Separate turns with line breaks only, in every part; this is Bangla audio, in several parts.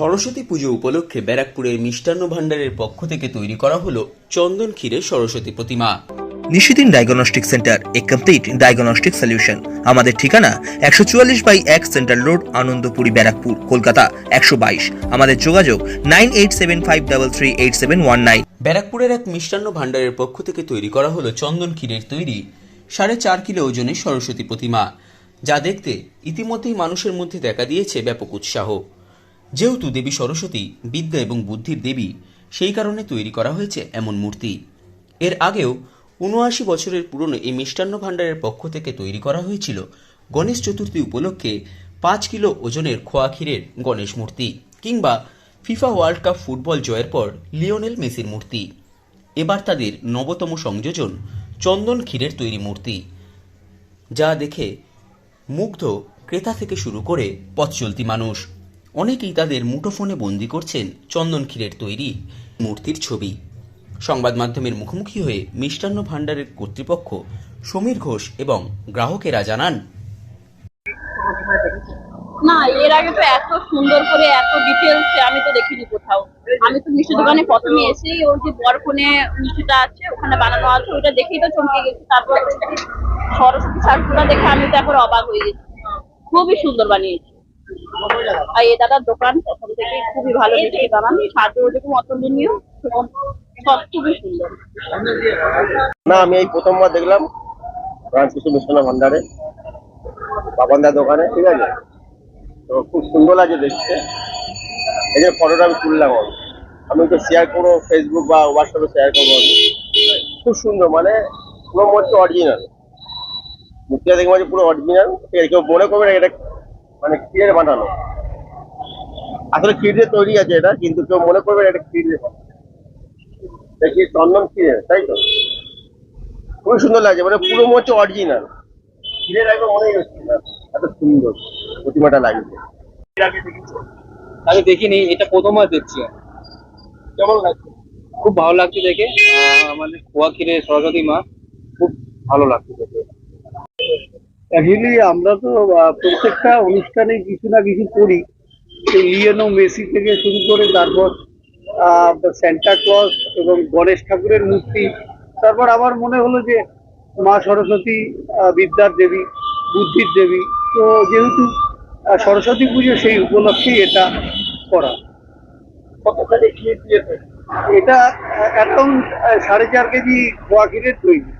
সরস্বতী পুজো উপলক্ষে ব্যারাকপুরের মিষ্টান্ন ভাণ্ডারের পক্ষ থেকে তৈরি করা হলো চন্দন ক্ষীরের সরস্বতী প্রতিমা।
Nishidin diagnostic centre a complete diagnostic solution আমাদের ঠিকানা একশো চুয়াল্লিশ বাই এক সেন্ট্রাল রোড আনন্দপুরি ব্যারাকপুর কলকাতা একশো বাইশ। আমাদের যোগাযোগ nine eight seven five double three eight seven one nine.
ব্যারাকপুরের এক মিষ্টান্ন ভাণ্ডারের পক্ষ থেকে তৈরি করা হলো চন্দন ক্ষীরের তৈরি সাড়ে চার কিলো ওজনের সরস্বতী প্রতিমা যা দেখতে ইতিমধ্যেই মানুষের মধ্যে দেখা দিয়েছে ব্যাপক উৎসাহ। যেহেতু দেবী সরস্বতী, বিদ্যা এবং বুদ্ধির দেবী, সেই কারণে তৈরি করা হয়েছে এমন মূর্তি। এর আগেও উনআশি বছরের পুরনো এই মিষ্টান্ন ভাণ্ডারের পক্ষ থেকে তৈরি করা হয়েছিল গণেশ চতুর্থী উপলক্ষে পাঁচ কিলো ওজনের খোয়া ক্ষীরের গণেশ মূর্তি কিংবা ফিফা ওয়ার্ল্ড কাপ ফুটবল জয়ের পর লিওনেল মেসির মূর্তি। এবার তাদের নবতম সংযোজন চন্দন ক্ষীরের তৈরি মূর্তি, যা দেখে মুগ্ধ ক্রেতা থেকে শুরু করে পথ চলতি মানুষ। অনেকেই তাদের মুঠোফোনে বন্দি করছেন চন্দন ক্ষীরের তৈরি মূর্তির ছবি। সংবাদ মাধ্যমের মুখোমুখি হয়ে মিষ্টান্ন ভাণ্ডারের কর্তৃপক্ষ সমীর ঘোষ এবং গ্রাহকেরা জানান,
না, এর আগে তো এত সুন্দর করে, এত ডিটেলস আমি তো দেখিনি কোথাও। আমি তো মিষ্টি দোকানে প্রথমে এসেই ওর যে বরফনে মিষ্টিটা আছে, ওখানে বানানো আছে, ওটা দেখেই তো চমকে গেছি। তারপর সরস্বতী ঠাকুরটা দেখে আমি তো এখন অবাক হয়ে গেছি। খুবই সুন্দর বানিয়েছে। আর এ দাদার দোকান প্রথম থেকে খুবই ভালো মিষ্টি বানান সাজও যেরকম অতুলনীয় সব খুবই সুন্দর।
না, আমি এই প্রথমবার দেখলাম রামকৃষ্ণ মিষ্টান্ন ভান্ডারে, বাবানদার দোকানে, ঠিক আছে? তো খুব সুন্দর লাগছে দেখতে। এই যে ফটোটা আমি তুললাম আমি। আমি তো শেয়ার করব ফেসবুক বা হোয়াটসঅ্যাপে শেয়ার করব আমি। খুব সুন্দর মানে পুরো মনে হচ্ছে অরিজিনাল মূর্তিটা দেখে মানে পুরো অরিজিনাল ঠিক আছে, কেউ মনে করবে না এটা মানে কিনের বানানো। আসলে কিডের তৈরি আছে এটা কিন্তু কেউ মনে করবে না এটা বানানো। দেখি চন্দন কিনে তাই তো? খুবই সুন্দর লাগছে মানে পুরো মনে হচ্ছে অরিজিনাল কিনে রাখবে মনেই হচ্ছে না এত সুন্দর প্রতিমাটা লাগছে।
আমি দেখিনি এটা প্রথমবার দেখছি। আমি।
কেমন লাগছে?
খুব ভালো লাগছে দেখে। আহ, আমাদের খোয়া ক্ষীরে সরস্বতী মা খুব ভালো লাগছে দেখে।
অ্যাকচুয়ালি আমরা তো প্রত্যেকটা অনুষ্ঠানে কিছু না কিছু করি। লিওনো মেসি থেকে শুরু করে তারপর স্যান্টা ক্লজ এবং গণেশ ঠাকুরের মূর্তি তারপর আমার মনে হলো যে মা সরস্বতী বিদ্যার দেবী বুদ্ধির দেবী তো যেহেতু সরস্বতী পুজো সেই উপলক্ষেই এটা করা।
কতখানি
এটা অ্যারাউন্ড সাড়ে চার কেজি খোয়া ক্ষীরের তৈরি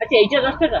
আচ্ছা এইটা দশ টাকা